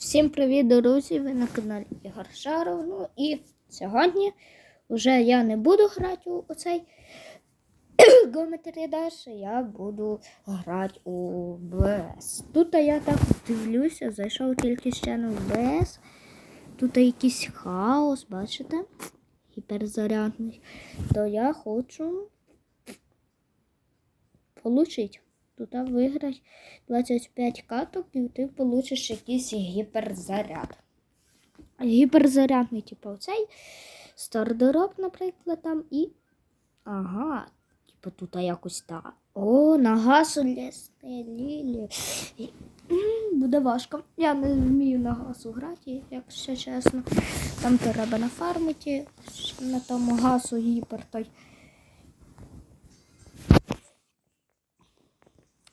Всім привіт, друзі! Ви на каналі Ігор Шаров. Ну і сьогодні вже я не буду грати у цей Geometry Dash, я буду грати у БС. Тут я так дивлюся, зайшов тільки ще на БС. Тут якийсь хаос, бачите? Гіперзарядний. То я хочу получить. Тут виграй 25 каток і ти получиш якийсь гіперзаряд. Гіперзарядний, типу, оцей стардороб, наприклад, там і. Ага, типу тут якось так. О, на лісне лілі. Буде важко. Я не вмію на гасу грати, якщо чесно. Там треба нафармити на тому гасу гіпер той.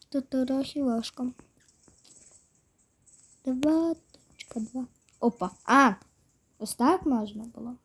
Тут трохи важко. Два, точка, два. Опа. А! Ось так можна було.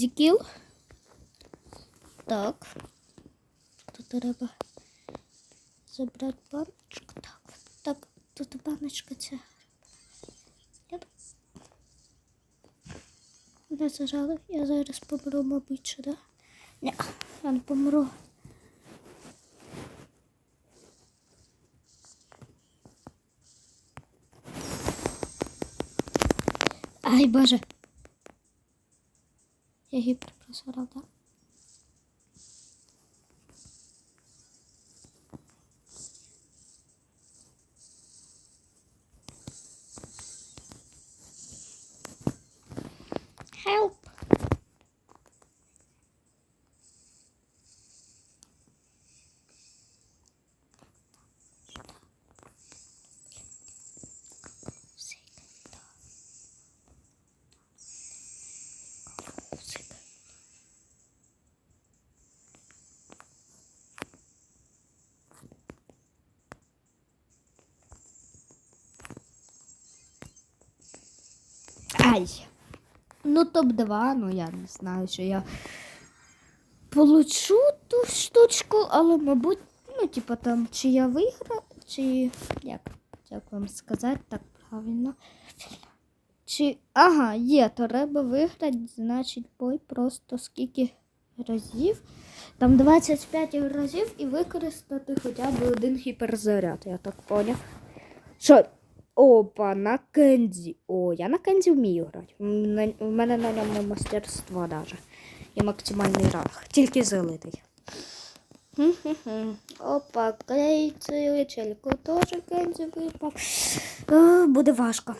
Kill. Так. Тут треба забрати баночку. Так, так, тут баночка ця. Не зажали. Я зараз помру, мабуть, чи да? Ні, я не помру. Ай, боже. हे preparation होता Ай. Ну, топ-2, ну я не знаю, що я получу ту штучку, але, мабуть, ну, типу там, чи я виграю, чи як, як вам сказати так правильно. Чи. Ага, є, треба виграти, значить, бой просто скільки разів. Там 25 разів і використати хоча б один гіперзаряд, я так поняв. Що? Опа, на Кензі. О, я на Кензі вмію грати. У мене на ньому мастерство даже. І максимальний ранг. Тільки залитий. Опа, клейцю, чельку теж Кензі випав. Е, Буде важко.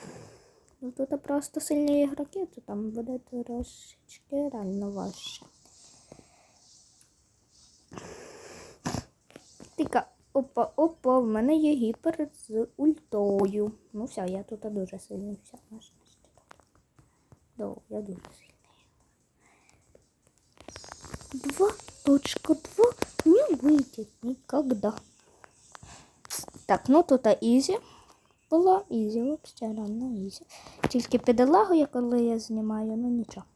Ну, тут просто сильні ігроки, то там буде трошечки реально важче. Тика, опа, опа, в мене є гіпер з ультою. Ну все, я тут дуже сильний. Все, наш Да, я дуже сильний. Два точка два не выйдет никогда. Так, ну тут ізі. Було ізі, взагалі реально ізі. Тільки підлагою, коли я знімаю, ну нічого.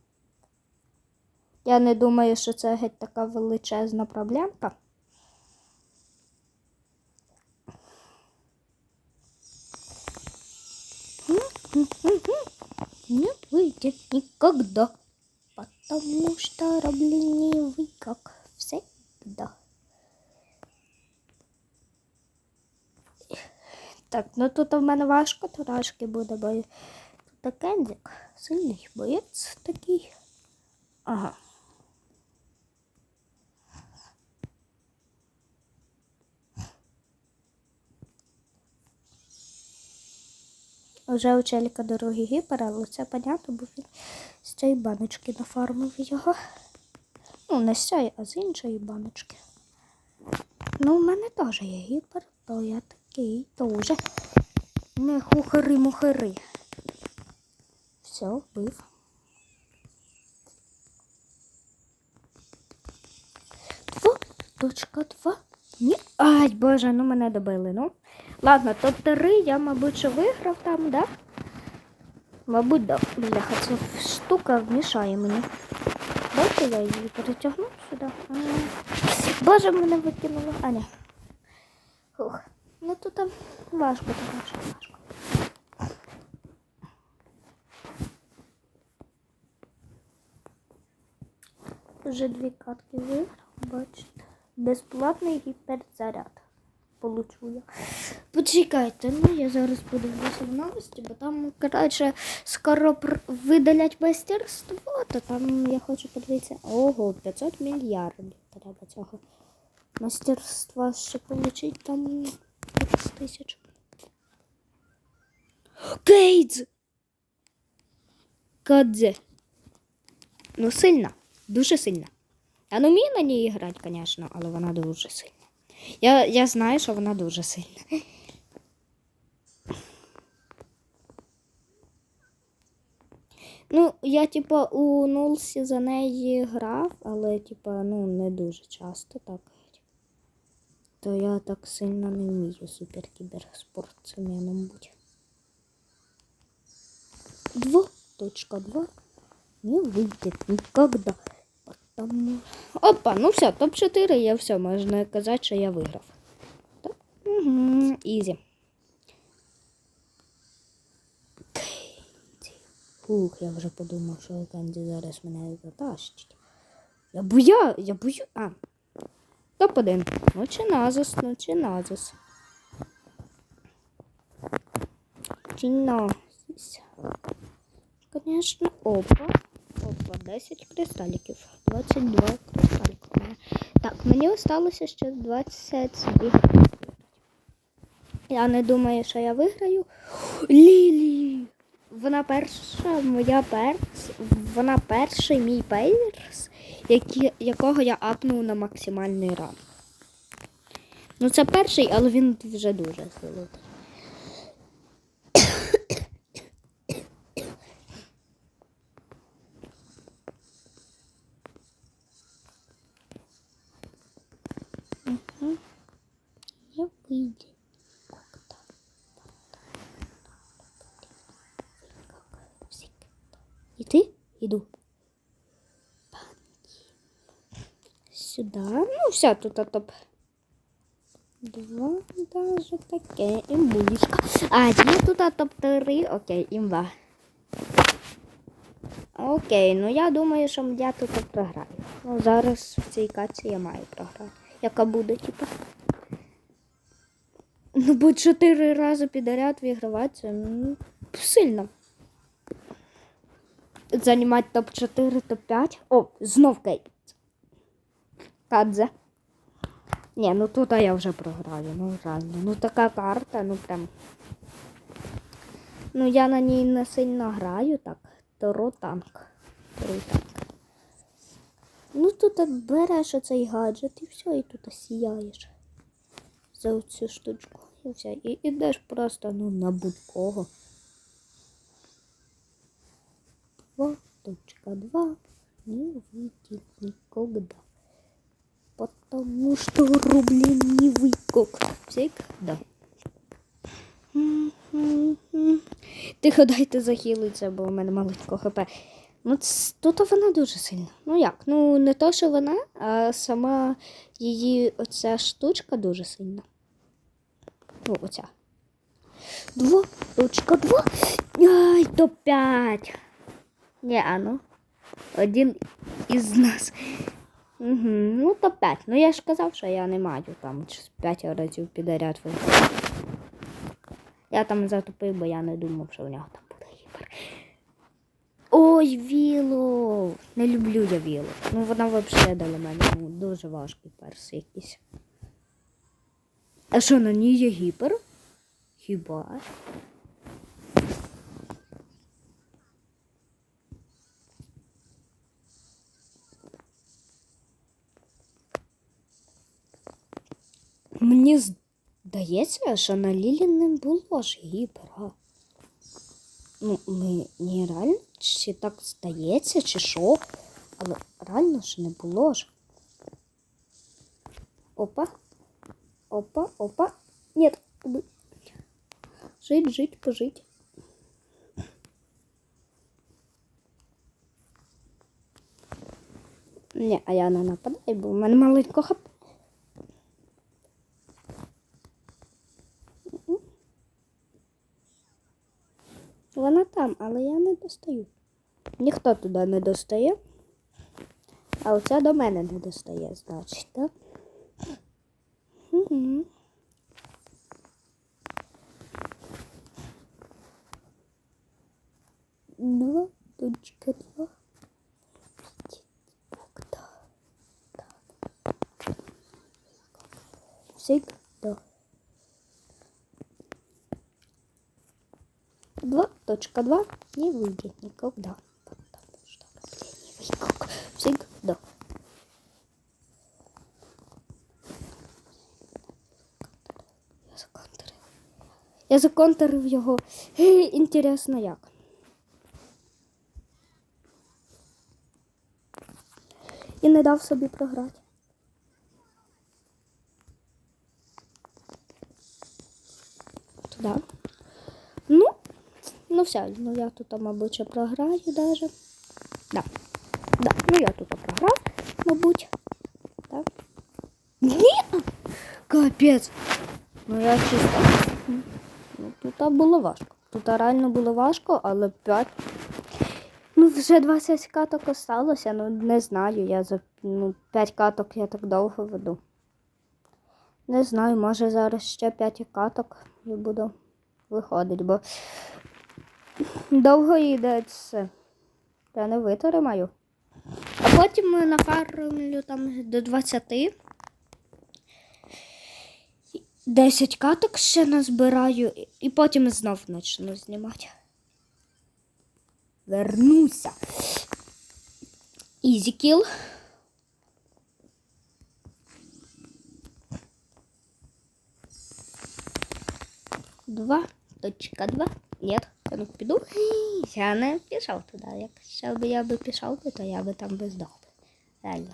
Я не думаю, що це геть така величезна проблемка. Не выйдет никогда, потому что ленивый, как всегда. Так, ну тут в мене важко трошки буде, бо тут Кензик сильний боєць такий. Ага. Вже у челіка дорогі гіпер, але це понятно, бо він з цієї баночки нафармив його. Ну, не з цієї, а з іншої баночки. Ну, у мене теж є гіпер, то я такий теж. Не хухари-мухари. Все, вбив. Два, точка два. Ні. Ай, боже, ну мене добили, ну. Ладно, то три, я, мабуть, що виграв там, да? Мабуть, да. Бляха, ця штука вмішає мені. Дайте я її перетягну сюди. Боже, мене викинуло. А, ні. Фух. Ну тут там важко, там важко, важко. Вже дві катки виграв, бачите. Безплатний гіперзаряд. Получу. Почекайте, ну я зараз подивлюся в новості, бо там, коротше, скоро видалять майстерство, то там я хочу подивитися. Ого, 500 мільярдів треба цього мастерства ще получить там 30 тисяч. Кейдз! Кадзе. Ну, сильна, дуже сильна. Я не вмію на ній грати, звісно, але вона дуже сильна. Я, я знаю, що вона дуже сильна. Ну, я, типа, у Нулсі за неї грав, але, типа, ну, не дуже часто так. То я так сильно не вмію суперкіберспортсменом бути. Два точка два не выйдет никогда. Потому... Опа, ну все, топ-4, я все, можна казати, що я виграв. Так? Угу, ізі. Фух, я вже подумав, що Кенді зараз мене затащить. Я боя, я бою. А. Топ-1. Ну чи назис, ну чи назис. Чи назис. Конечно, опа. Опа, 10 кристаліків. 22 кристаліка. у мене. Так, мені осталося ще 22. Я не думаю, що я виграю. Лілі! Вона перша, моя перс. Вона перший мій перс, які, якого я апнув на максимальний ранг. Ну, це перший, але він вже дуже золотий. Я выйду. И ты? Иду. Сюда. Все, тут топ. Два даже таке. Імбулечка. А, є тут топ-3. Окей, імба. Окей, ну я думаю, що я тут програю. Ну, зараз в цій каці я маю програти. Яка буде, типа. Ну, бо чотири рази підряд вигравати, це ну, сильно. Займати топ-4, топ-5. О, знов кейт. Кадзе. Ні, ну тут я вже програю, ну реально. Ну така карта, ну прям. Ну я на ній не сильно граю, так. Таро танк. Таро танк. Ну тут береш оцей гаджет і все, і тут сіяєш за цю штучку. І все. І ідеш просто ну, на будь-кого. 2.2 не выйдет никогда. Потому что рубленый выкок. Всегда. Тихо дайте захилиться, бо у мене маленько хп. Ну, тут вона дуже сильна. Ну як? Ну, не то, що вона, а сама її оця штучка дуже сильна. Ну, оця. Два, точка два. Ай, то п'ять. Ні, а ну. Один із нас. Угу. Ну, то п'ять. Ну я ж казав, що я не маю там чи п'ять разів підряд виграти. Я там затупив, бо я не думав, що в нього там буде гіпер. Ой, Віло! Не люблю я Віло. Ну вона взагалі для мене ну, дуже важкий перс якийсь. А що на ній є гіпер? Хіба? Мені здається, що на Лілі не було ж гіпера. Ну, мені реально чи так здається, чи що? Але реально ж не було ж. Опа. Опа, опа. Нет. Жить, жить, пожить. Ні, а я не нападаю, бо в мене маленько хап. Вона там, але я не достаю. Ніхто туди не достає. А оця до мене не достає, значить, так? Угу. Два, точка два. Всегда. Всегда. Два, точка два не выйдет никогда. Потому что никак всегда. Я законтрив його. Інтересно як. І не дав собі програти. Туди. Ну, ну все, ну я тут, мабуть, програю даже. Да. Да, ну я тут програв, мабуть. Так. Ні! Капець. Ну я чисто. Ну, тут було важко. Тут реально було важко, але 5. Ну, вже 20 каток осталося, ну не знаю. Я за ну, 5 каток я так довго веду. Не знаю, може зараз ще 5 каток і буду виходити, бо довго це. Я не витримаю. А потім нафармлю там до 20. 10 каток ще назбираю і потім знов почну знімати. Вернуся. Ізі кіл. Два. Точка два. Нет. Ну піду. Я не пішов туди. Якщо б я би пішов, то я би там би здох. Реально.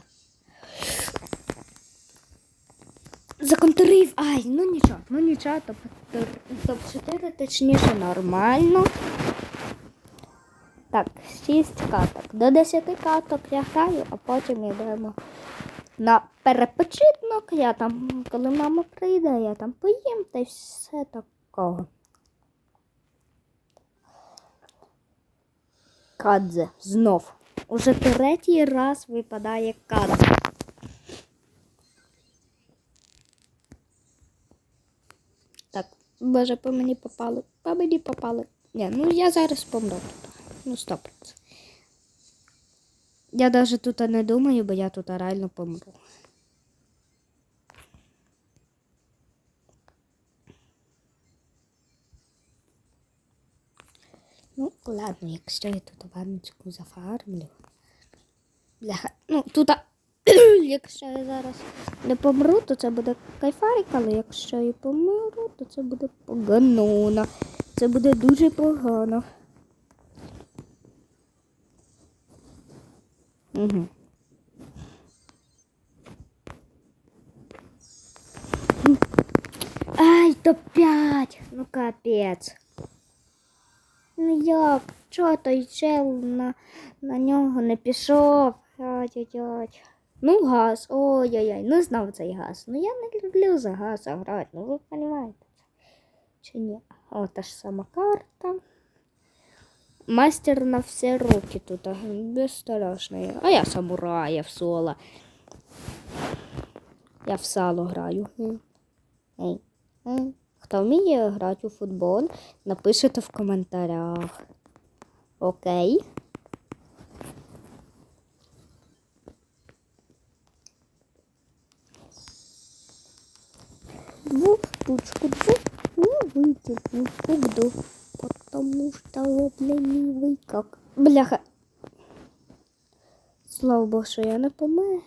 Законтрив. Ай, ну нічого, ну нічого, топ- топ-4 точніше нормально. Так, 6 каток. До 10 каток я граю, а потім йдемо на перепочинок. Я там, коли мама прийде, я там поїм та й все такого. Кадзе, знов. Уже третій раз випадає кадзе. Так, боже, по мені попали. По мені попали. Ні, ну я зараз помру тут. Ну, стоп. Я навіть тут не думаю, бо я тут реально помру. Ладно, якщо я тут ванночку зафармлю. Бляха. Ну, тут, якщо я зараз не помру, то це буде кайфарик, але якщо я помру, то це буде погано. Це буде дуже погано. Угу. Ай, то п'ять. Ну капець. Ну як? Чого той чел на, на нього не пішов? Ай-яй-яй. Ну, газ. Ой-яй-яй. Ну знав цей газ. Ну я не люблю за газ грати. Ну ви розумієте. Чи ні? О, та ж сама карта. Мастер на все руки тут, безстрашний. А я самурай, я в соло. Я в сало граю. М. Ей. Хто вміє грати у футбол, напишіть в коментарях. Окей. Двух штучку, двух не выйдет никуда, потому что он ленивый как. Бляха. Слава Богу, що я не помер.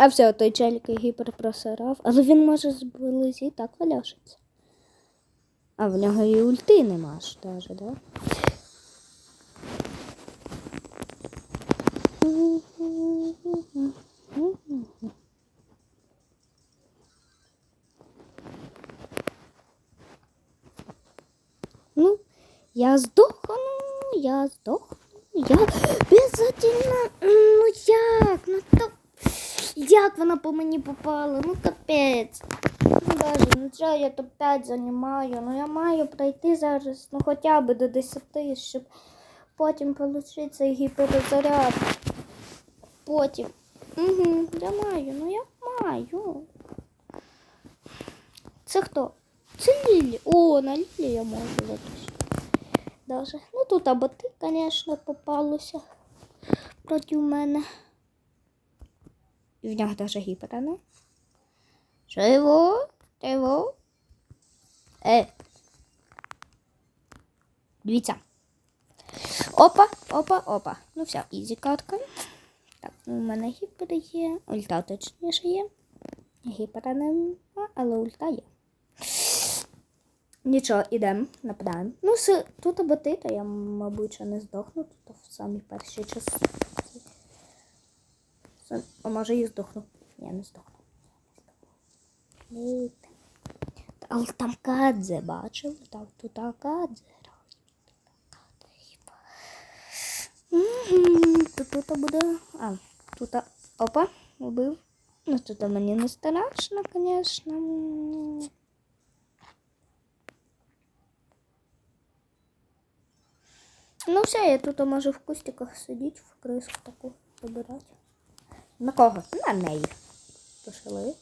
А все, той челік гіпер просирав. Але він може зблизі так валяшиться. А в нього і ульти нема ж даже, да? Ну, я здохну, я здохну, я обязательно. Ну як? Ну то як вона по мені попала? Ну капець. Ну даже, ну що я топ 5 займаю? Ну я маю пройти зараз, ну хоча б до 10, щоб потім цей гіперзаряд. Потім. Угу, я маю, ну я маю. Це хто? Це Лілі. О, на Лілі я можу. Даже. Ну тут або ти, звісно, попалося проти мене. І в нього даже гіпера, не? Чого? Чого? Е. Дивіться. Опа, опа, опа. Ну все, ізі катка. Так, ну, у мене гіпер є. Ульта точніше є. Гіпера нема, але ульта є. Нічого, ідемо, нападаємо. Ну, тут або ти, то я, мабуть, ще не здохну. Тут в самі перші часи. Сам- А може і здохну. Я не здохну. Ні. Але там кадзе, бачили? Там тут кадзе. Мгм, То тут буде. А, тут. Опа, убив. Ну тут мені не страшно, звісно. Ну все, я тут можу в кустиках сидіти, в криску таку вибирати. На кого? На неї. Пошли.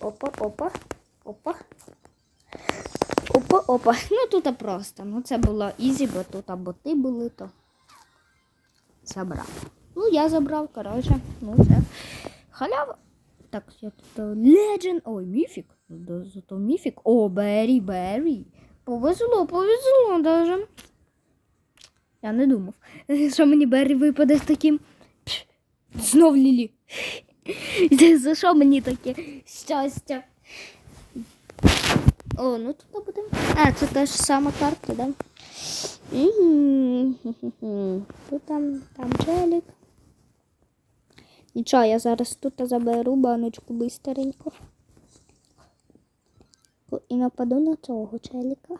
Опа, опа, опа. Опа, опа. Ну тут просто. Ну це було ізі, бо тут або ти були, то забрав. Ну, я забрав, коротше, ну все. Халява. Так, я тут е, Legend. Ой, міфік. Зато міфік. О, Беррі, Беррі. Повезло, повезло даже. Я не думав, що мені Беррі випаде з таким. Знов Лілі. За що мені таке щастя? О, ну тут будемо. А, це та ж сама карта, да? Тут там, там челік. Нічого, я зараз тут заберу баночку бистренько. І нападу на цього челіка.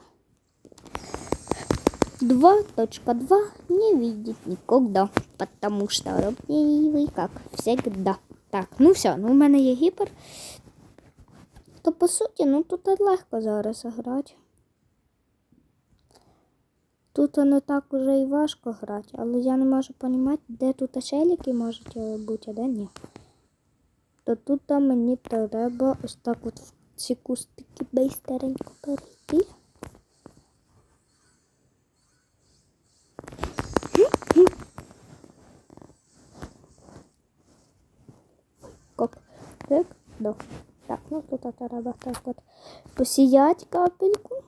2.2 не видит никогда, потому что робнивый, как всегда. Так, ну все, ну у мене є гіпер. То по суті, ну тут легко зараз грати. Тут не так уже і важко грати, але я не можу розуміти, де тут шеліки можуть е, бути, а де ні. То тут мені треба ось так от в ці кустики бейстеренько перейти. Коп. Так, да. Так, ну тут треба так от посіяти капельку.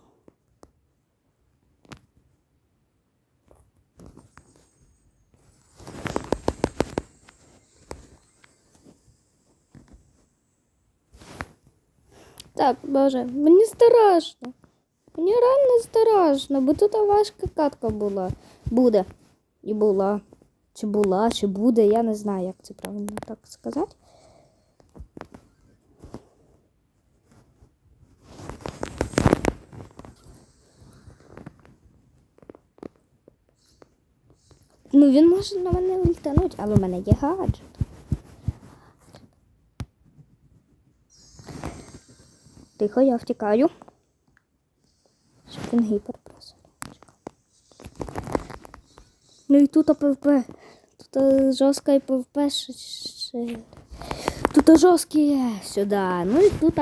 Так, боже, мені страшно. Мені реально страшно, бо тут важка катка була. Буде. І була. Чи була, чи буде, я не знаю, як це правильно так сказати. Ну, він може на мене ультануть, але в мене є гаджет. Тихо, я втікаю. Щоб він гіпер просив. Ну і тут ПВП. Тут е, жорстка і ПВП. Тут жорсткі є сюди. Ну і тут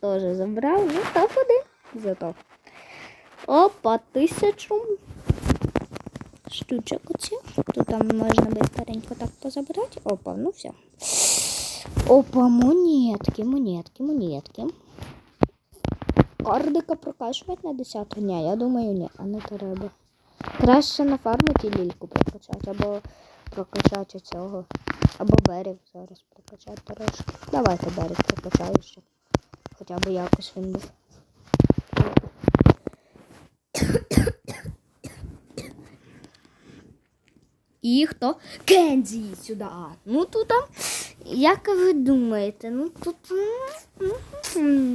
теж забрав. Ну, та ходи. Зато. Опа, тисячу штучок оці. Тут там можна быстренько так позабирати. Опа, ну все. Опа, монетки, монетки, монетки. Кардика прокачувати на 10 Ні, я думаю, ні, а не треба. Краще нафармити лільку прокачати або прокачати цього Або берег зараз прокачати трошки. Давайте берег прокачаю, щоб хоча б якось він був. І хто? Кензі сюди. Ну тут, як ви думаєте, ну тут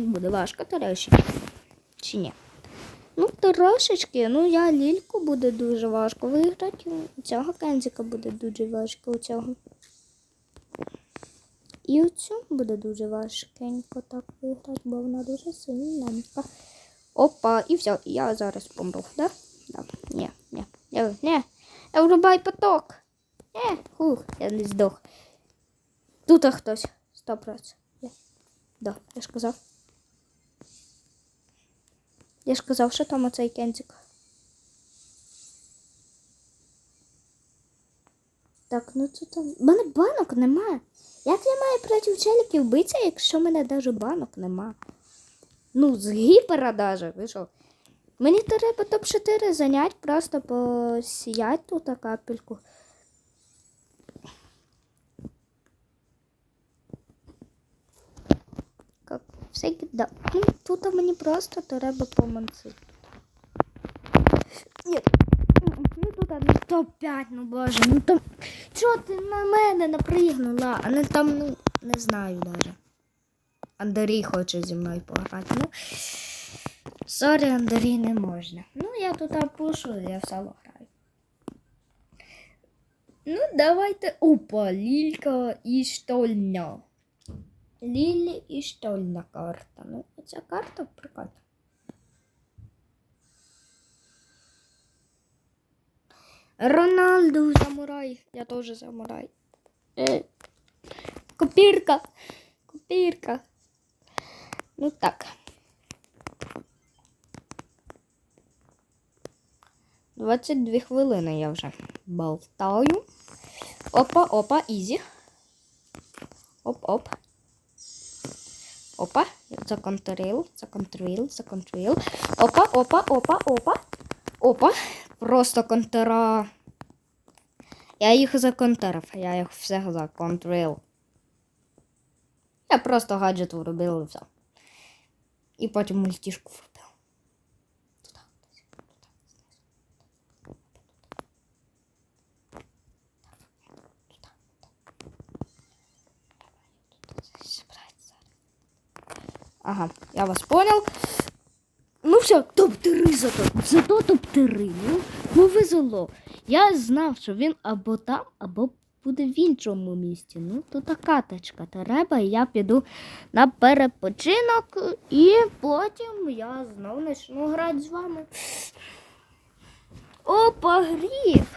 буде важко трошечки. Чи ні? Ну, трошечки, ну я лільку буде дуже важко виграти. У цього кензика буде дуже важко у цього. І оцю буде дуже важкенько так виграти, бо вона дуже сильненька. Опа, і все, я зараз помру, да? Да. Ні, ні. Я, ні. Я врубай поток. Е, хух, я не здох. Тут хтось. Сто процентів. Да, я ж казав. Я ж казав, що там оцей кензик. Так, ну тут там. У мене банок немає. Як я маю проти челіків битися, якщо в мене навіть банок нема? Ну, з гіпера даже, ви що? Мені треба топ-4 занять, просто посіять тут капельку. Всякий, да. Ну, тут мені просто треба поманцити. Ні. Ну тут ну топ-5, ну боже, ну там. Чого ти на мене напригнула? А не там, ну, не знаю даже. Андрій хоче зі мною пограти. Ну, сорі, Андрій, не можна. Ну, я тут опушу, я в соло граю. Ну, давайте. Опа, Лілька і штольня. Лілі і штольна карта. Ну, ця карта прикольна. Роналду самурай. Я тоже самурай. Э, копірка. Копірка. Ну так. Двадцять дві хвилини я вже болтаю. Опа, опа, ізі. Оп-оп. Опа, законтрил, законтрил, законтрил. Опа, опа, опа, опа. Опа. Просто контра. Я їх законтерив, я їх всіх законтрил. Я просто гаджет вробив і все. І потім мультішку вробив. Туди, десь, туди, знизу. Туди, туди. Туди забрати зараз. Ага, я вас понял. Ну все, топ-3 зато. Зато топ-3. Ну, повезло. Я знав, що він або там, або буде в іншому місці. Ну, то така тачка треба, і я піду на перепочинок, і потім я знову почну грати з вами. Опа, гріф!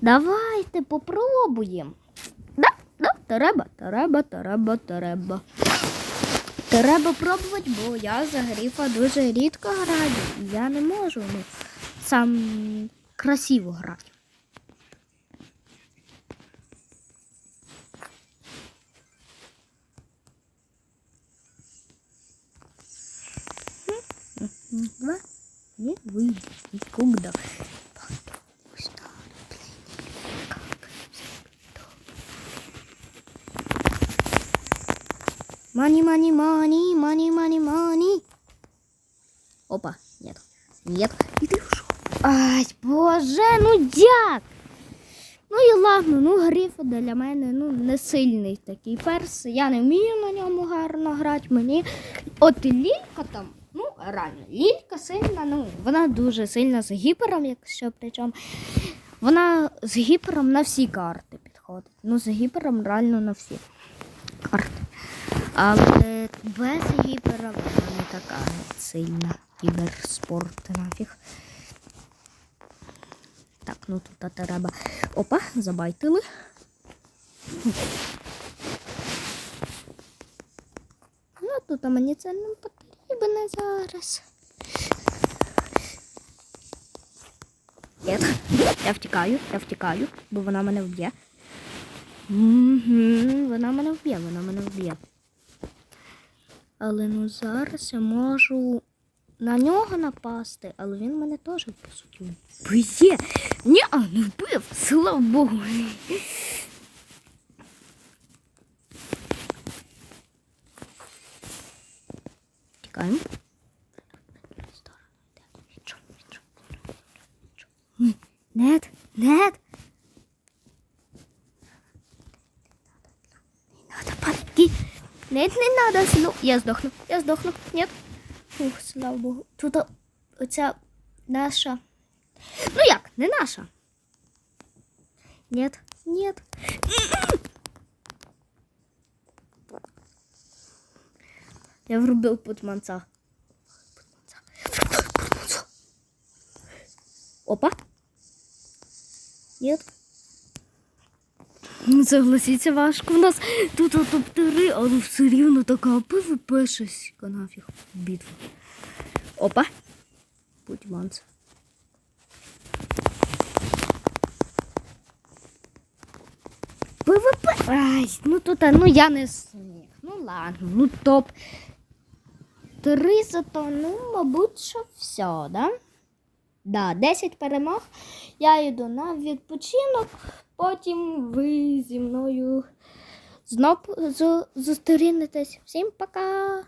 Давайте попробуємо. Да, да, треба, треба, треба, треба. Треба пробувати, бо я за грифа дуже рідко граю. і Я не можу ну, сам красиво грати. Два не выйдет никогда. Мани, мани, мани, мани, мани, мани. Опа, нет. Нет. Иди в жопу. Ай, боже, ну як? Ну і ладно, ну гриф для мене ну, не сильний такий перс. Я не вмію на ньому гарно грати. Мені. От лілька там, ну, реально, лілька сильна, ну, вона дуже сильна з гіпером, якщо причому. Вона з гіпером на всі карти підходить. Ну, з гіпером реально на всі карти. Але без гіпера вона не така сильна. Кіберспорт нафіг. Так, ну тут треба. Опа, забайтили. Ну, тут мені це не потрібно зараз. Я втікаю, я втікаю, бо вона мене вб'є. Вона мене вб'є, вона мене вб'є. Але ну зараз я можу на нього напасти, але він мене теж по суті вб'є. Ні, а не вбив, слава Богу. Тікаємо. Нет, нет. Не надо, подожди. Нет, не надо. Ну, я здохну. Я здохну. Нет. Ух, слава Богу. Тут оця наша. Ну як, не наша. Нет, нет. Я врубил. Путманца. Опа. Нет. Ну, Согласіться, важко. У нас тут топ-3, але все рівно така ПВП щось нафіг битва. Опа. Путманц. ПВП. Ай, ну тут, ну я не сміх. Ну ладно, ну топ. Три зато, ну, мабуть, що все, да? Да, 10 перемог. Я йду на відпочинок, потім ви зі мною знов зу- зустрінетесь. Всім пока!